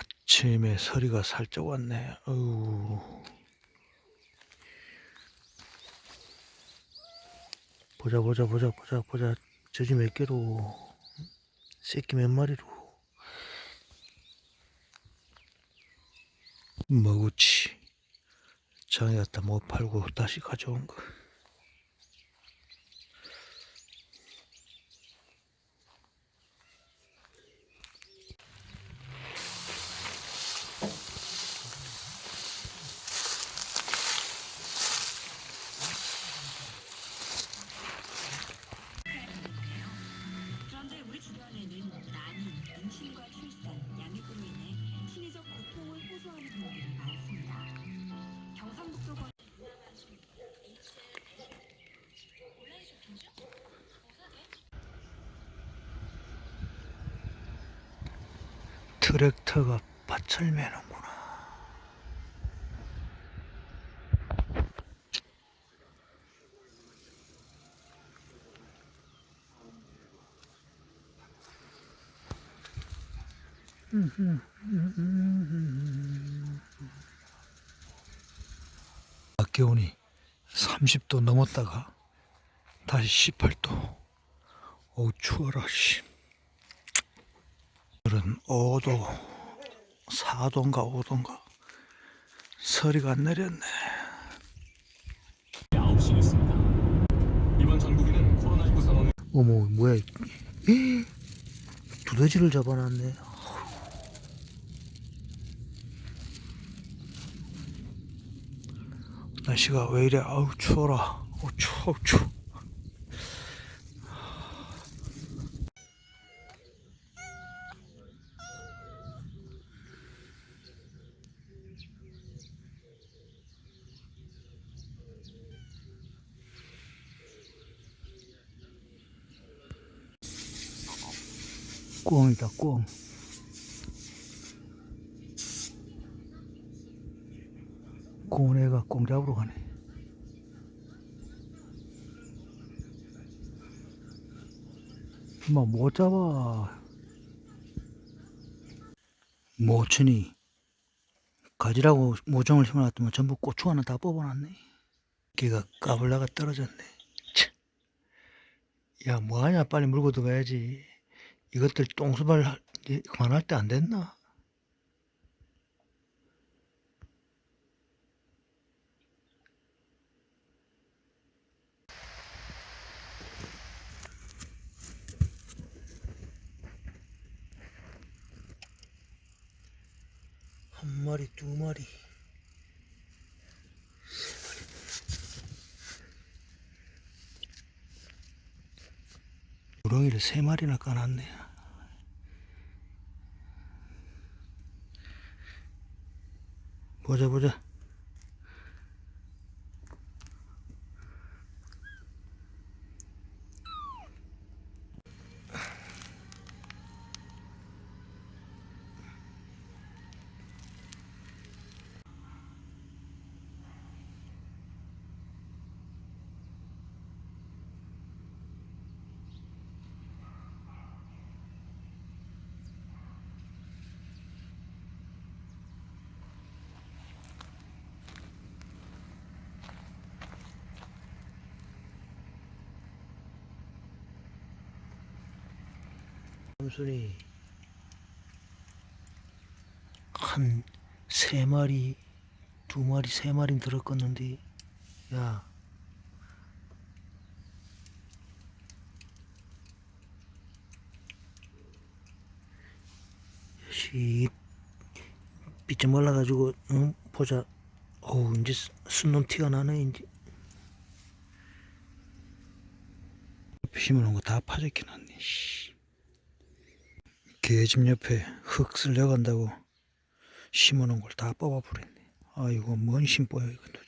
아침에 서리가 살짝 왔네. 어우. 보자 보자 보자 보자 보자. 저지 몇 개로? 새끼 몇 마리로? 머구치 장에 갖다 못 팔고 다시 가져온 거 트랙터가 밭을 매는구나. 낮 기온이 30도 넘었다가 다시 18도. 어우 추워라 씨 5도 4도인가 5도인가 서리가 안 내렸네. 9시였습니다. 이번 전국에는 코로나19 상황을 어머 뭐야. 이 두더지를 잡아놨네. 날씨가 왜 이래? 아우 추워라. 어 추워 추워 꿩이다 꿩 꿩애가 꿩 잡으러 가네. 엄마 못 잡아? 모천이 가지라고 모종을 심어놨더니 전부 고추 하나 다 뽑아놨네. 걔가 까불다가 떨어졌네. 참. 야 뭐하냐? 빨리 물고 들어가야지 이것들 똥수발 그만할 때 안 됐나? 한 마리, 두 마리. 우렁이를 세 마리나 까놨네. 보 자보 자. 삼순이 한세 마리, 두 마리, 세 마리 들었겠는데, 야. 씨, 삐쩍 말라가지고, 응? 보자. 어우, 이제 순놈 티가 나네, 이제. 심어놓은 거 다 파졌긴 하네, 씨. 개집 옆에 흙 쓸려간다고 심어놓은 걸 다 뽑아버렸네. 아이고, 뭔 심보야, 이건.